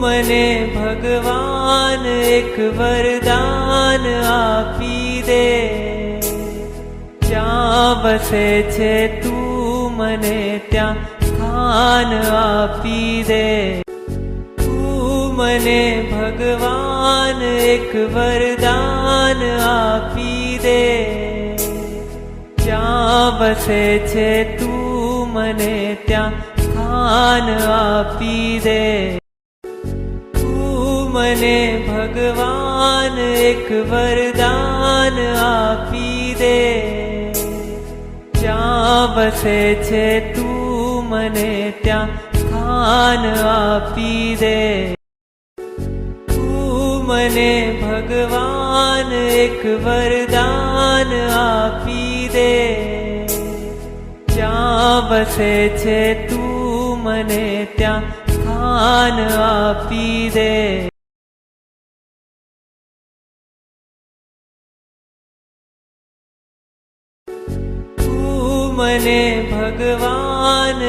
મને ભગવાન એક વરદાન આપી દે. જ્યાં વસે છે તું મને ત્યાં સ્થાન આપી દે. તું મને ભગવાન એક વરદાન આપી દે. જ્યાં વસે છે તું મને ત્યાં સ્થાન આપી દે. મને ભગવાન એક વરદાન આપી દે. જ્યાં વસે છે તું મને ત્યાં સ્થાન આપી દે. તું મને ભગવાન એક વરદાન આપી દે. જ્યાં વસે છે તું મને ત્યાં સ્થાન આપી દે. મને ભગવાન